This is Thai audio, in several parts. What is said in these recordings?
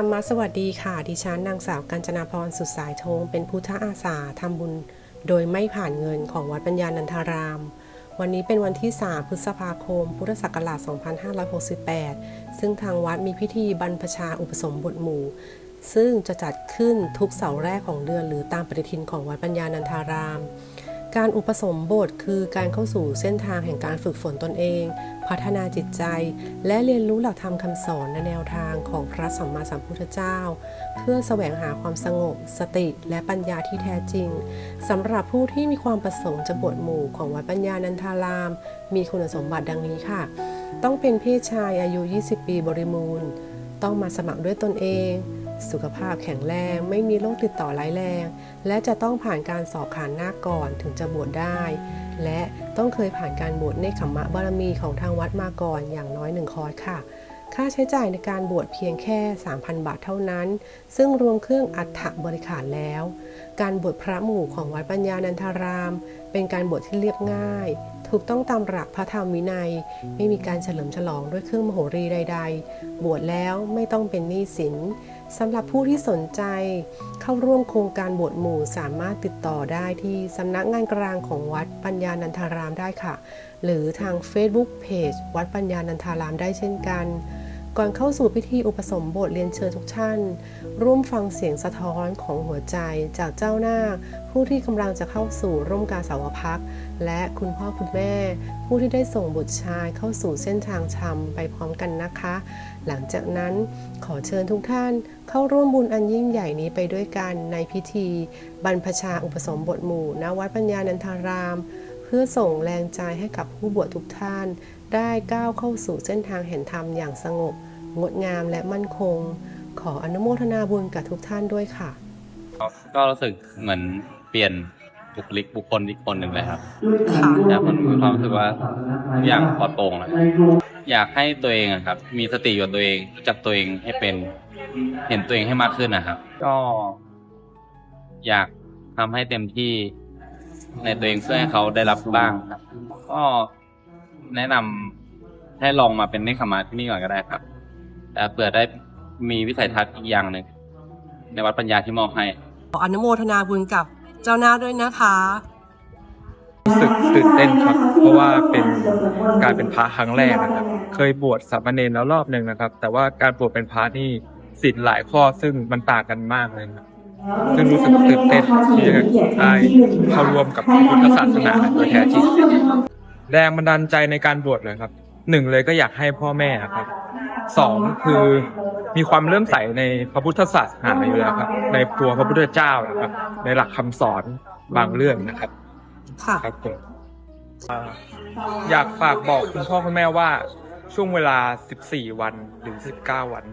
ธรรมะสวัสดีค่ะ ดิฉันนางสาวกัญจนาพรสุดสายทง เป็นพุทธอาสาทำบุญ โดยไม่ผ่านเงินของวัดปัญญานันทาราม วันนี้เป็นวันที่ 3 พฤษภาคม พุทธศักราช 2568 ซึ่งทางวัดมีพิธีบรรพชาอุปสมบทหมู่ ซึ่งจะจัดขึ้นทุกเสาร์แรกของเดือน หรือตามปฏิทินของวัดปัญญานันทาราม การอุปสมบทคือการเข้าสู่เส้นทางแห่งการฝึกฝนตนเอง พัฒนาจิตใจ และเรียนรู้หลักธรรมคำสอนในแนวทางของพระสัมมาสัมพุทธเจ้า เพื่อแสวงหาความสงบ สติและปัญญาที่แท้จริงสำหรับผู้ที่มีความประสงค์จะบวชหมู่ของวัดปัญญานันทาราม มีคุณสมบัติดังนี้ค่ะ ต้องเป็นเพศชายอายุ 20 ปีบริบูรณ์ ต้องมาสมัครด้วยตนเอง สุขภาพแข็งแรงไม่มีโรคติดต่อร้ายแรง และจะต้องผ่านการสอบขานหน้าก่อนถึงจะบวชได้ และต้องเคยผ่านการบวชในขมมะบารมีของทางวัดมาก่อนอย่างน้อยหนึ่งคอร์สค่ะ ค่าใช้จ่ายในการบวชเพียงแค่ 3,000 บาทเท่านั้น ซึ่งรวมเครื่องอัฐบริขารแล้ว การบวชพระหมู่ของวัดปัญญานันทาราม เป็นการบวชที่เรียบง่ายถูกต้องตามหลักพระธรรมวินัย ไม่มีการเฉลิมฉลองด้วยเครื่องมโหรีใด ๆ บวชแล้วไม่ต้องเป็นหนี้สิน สำหรับผู้ที่สนใจเข้าร่วมโครงการบวชหมู่สามารถติดต่อได้ที่สำนักงานกลางของวัดปัญญานันทารามได้ค่ะ หรือทาง Facebook Page วัดปัญญานันทารามได้เช่นกัน ก่อนเข้าสู่พิธีอุปสมบทเรียนเชิญทุกท่าน ร่วมฟังเสียงสะท้อนของหัวใจจากเจ้าหน้า ผู้ที่กำลังจะเข้าสู่ร่มกาสาวพัก และคุณพ่อคุณแม่ ผู้ที่ได้ส่งบุตรชายเข้าสู่เส้นทางธรรมไปพร้อมกันนะคะ หลังจากนั้นขอเชิญทุกท่านเข้าร่วมบุญอันยิ่งใหญ่นี้ไปด้วยกันในพิธี บรรพชาอุปสมบทหมู่ณวัดปัญญานันทาราม เพื่อส่งแรงใจให้กับผู้บวชทุกท่านได้ก้าวเข้าสู่เส้นทางแห่งธรรมอย่างสงบ งดงามและมั่นคง ขออนุโมทนาบุญกับทุกท่านด้วยค่ะ ก็รู้สึกเหมือนเปลี่ยนบุคลิกบุคคลอีกคนหนึ่งเลยครับค่ะแต่ผมมีความรู้สึกว่าทุกอย่างปลอดโปร่งแล้วอยากให้ตัวเองอะครับ มีสติอยู่กับตัวเองรู้จักตัวเองให้เป็นเห็นตัวเองให้มากขึ้นนะครับ ก็ อยากทำให้เต็มที่ในตัวเองเพื่อให้เขาได้รับบ้างครับ ก็แนะนำให้ลองมาเป็นเนคขมาที่นี่ก่อนก็ได้ครับแต่ เผื่อได้มีวิสัยทัศน์อีกอย่างหนึ่งในวัดปัญญาที่มอบให้ ขออนุโมทนาบุญกับเจ้าหน้าด้วยนะคะรู้สึกตื่นเต้นครับ เพราะว่าเป็นการเป็นพระครั้งแรกนะครับ เคยบวชสามเณรแล้วรอบหนึ่งนะครับ แต่ว่าการบวชเป็นพระนี่ศีลหลายข้อซึ่งมันต่างกันมากเลยครับซึ่งรู้สึกตื่นเต้นที่จะได้เข้าร่วมกับพุทธศาสนาโดยแท้จริงแรงบันดาลใจในการบวชเลยครับ หนึ่งเลยก็อยากให้พ่อแม่ครับสองคือมีความเริ่อมใสในพระพุทธศาสนาอยู่แล้วครับ ในตัวพระพุทธเจ้านะครับ ในหลักคำสอนบางเรื่องนะครับค่ะครับผมอ่าอยากฝากบอกคุณพ่อคุณแม่ว่าช่วงเวลา 14 วันหรือ 19 วัน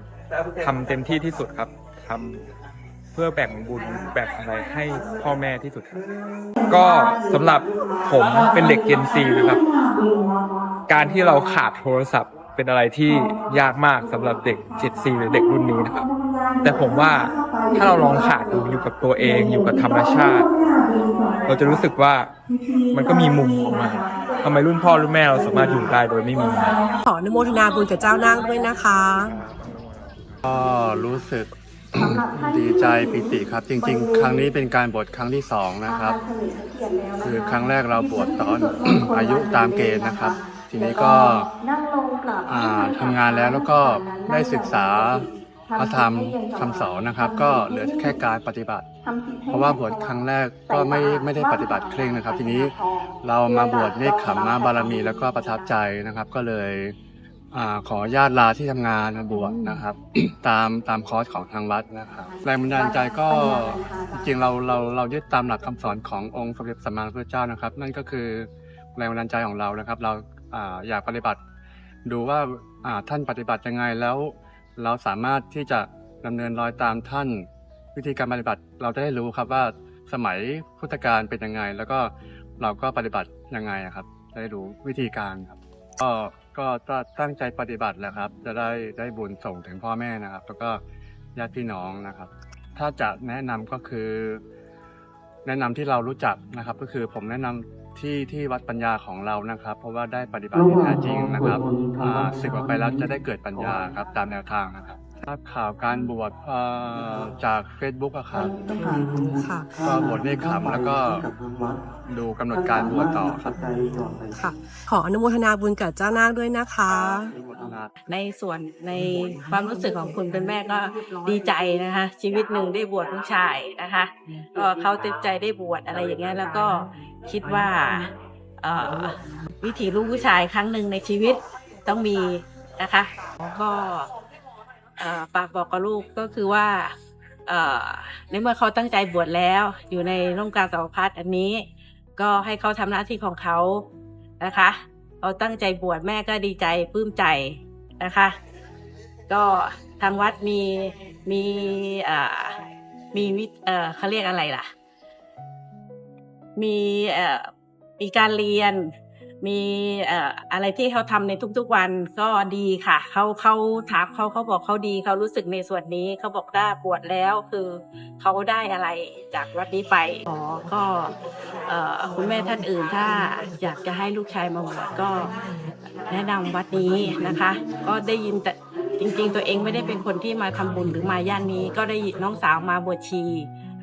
ทำเต็มที่ที่สุดครับทำเพื่อแบ่งบุญแบ่งอะไรให้พ่อแม่ที่สุดครับก็สำหรับผมเป็นเด็กเจนซีนะครับ การที่เราขาดโทรศัพท์เป็นอะไรที่ยากมากสำหรับเด็กเจนซีหรือเด็กรุ่นนี้นะครับ แต่ผมว่าถ้าเราลองขาดดูอยู่กับตัวเองอยู่กับธรรมชาติ เราจะรู้สึกว่ามันก็มีมุมของมันทำไมรุ่นพ่อรุ่นแม่เราสามารถอยู่ได้โดยไม่มี ขออนุโมทนาบุญกับเจ้าหน้าด้วยนะคะ ก็รู้สึกดีใจปิติครับ จริง ๆ ครั้งนี้เป็นการบวชครั้งที่สองนะครับ คือครั้งแรกเราบวชตอนอายุตามเกณฑ์นะครับ ทีนี้ก็อ่าทำงานแล้วแล้วก็ได้ศึกษาพระธรรมคำสอนนะครับ ก็เหลือแค่การปฏิบัติ เพราะว่าบวชครั้งแรกก็ไม่ไม่ได้ปฏิบัติเคร่งนะครับ ทีนี้เรามาบวชเนคขมมาบารมีแล้วก็ประทับใจนะครับ ก็เลยอาขอญาตลาที่ทำงานมาบวชนะครับ ตามตามคอร์สของทางวัดนะครับแรงบันดาลใจก็จริงๆเราเราเรายึดตามหลักคำสอนขององค์สมเด็จสัมมาสัมพุทธเจ้านะครับ นั่นก็คือแรงบันดาลใจของเรานะครับ เรา ออยากปฏิบัติ ดูว่าท่านปฏิบัติยังไงแล้ว เราสามารถที่จะดำเนินรอยตามท่าน วิธีการปฏิบัติเราจะได้รู้ครับว่าสมัยพุทธกาลเป็นยังไง แล้วก็เราก็ปฏิบัติยังไงครับได้รู้วิธีการครับ ก็ก็ตั้งใจปฏิบัติแหละครับ จะได้ได้บุญส่งถึงพ่อแม่นะครับ แล้วก็ญาติพี่น้องนะครับ ถ้าจะแนะนำก็คือ แนะนำที่เรารู้จักนะครับ ก็คือผมแนะนำ ที่ที่วัดปัญญาของเรานะครับ เพราะว่าได้ปฏิบัติที่แท้จริงนะครับอ่าสึกออกไปแล้วจะได้เกิดปัญญาครับตามแนวทางนะครับทราบข่าวการบวชเอ่อจาก Facebook อะครับค่ะก็บวชเนคขำแล้วก็ดูกำหนดการบวชต่อครับค่ะ ขออนุโมทนาบุญกับเจ้านาคด้วยนะคะ ในส่วนในความรู้สึกของคุณเป็นแม่ก็ดีใจนะคะ ชีวิตหนึ่งได้บวชลูกชายนะคะก็เขาเต็มใจได้บวชอะไรอย่างเงี้ยแล้วก็ คิดว่าเอ่อวิถีลูกผู้ชายครั้งหนึ่งในชีวิตต้องมีนะคะ ก็เอ่อฝากบอกกับลูกก็คือว่าเอ่อในเมื่อเขาตั้งใจบวชแล้ว อยู่ในร่มกาสาวพัดอันนี้ ก็ให้เขาทำหน้าที่ของเขานะคะเขาตั้งใจบวชแม่ก็ดีใจปลื้มใจนะคะ ก็ทางวัดมีมีเอ่อมีวิเอ่อเขาเรียกอะไรล่ะ มีเอ่อมีการเรียน มีเอ่ออะไรที่เขาทำในทุกๆวันก็ดีค่ะเขาเขาถามเขาเขาบอกเขาดีเขารู้สึกในส่วนนี้เขาบอกได้บวชแล้วคือเขาได้อะไรจากวัดนี้ไปอ๋อก็เอ่อคุณแม่ท่านอื่นถ้าอยากจะให้ลูกชายมาบวชก็แนะนำวัดนี้นะคะ ก็ได้ยินแต่จริง ๆ ตัวเองไม่ได้เป็นคนที่มาทำบุญหรือมาย่านนี้ ก็ได้ยินน้องสาวมาบวชชี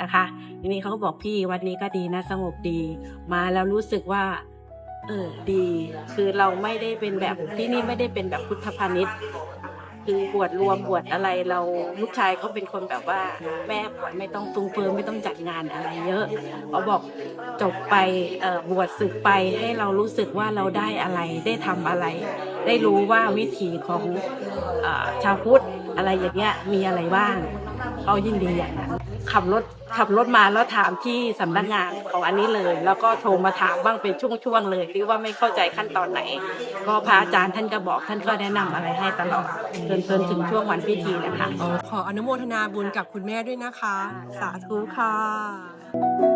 นะคะทีนี้เขาก็บอกพี่วัดนี้ก็ดีนะสงบดี มาแล้วรู้สึกว่า เออดี คือเราไม่ได้เป็นแบบที่นี่ไม่ได้เป็นแบบพุทธพาณิชย์คือบวชรวมบวชอะไรเราลูกชายเขาเป็นคนแบบว่า แม่บวชไม่ต้องฟุ้งเฟือไม่ต้องจัดงานอะไรเยอะเขาบอกจบไปเออบวชศึกไปให้เรารู้สึกว่าเราได้อะไรได้ทำอะไร ได้รู้ว่าวิถีของอชาวพุทธอะไรอย่างเงี้ยมีอะไรบ้างเขายินดีอย่างนั้นขับรถ ขับรถมาแล้วถามที่สำนักงานของอันนี้เลย แล้วก็โทรมาถามบ้างเป็นช่วงๆเลยที่ว่าไม่เข้าใจขั้นตอนไหน ก็พระอาจารย์ท่านก็บอกท่านก็แนะนำอะไรให้ตลอดจนจนถึงช่วงวันพิธีนะคะ ขออนุโมทนาบุญกับคุณแม่ด้วยนะคะ สาธุค่ะ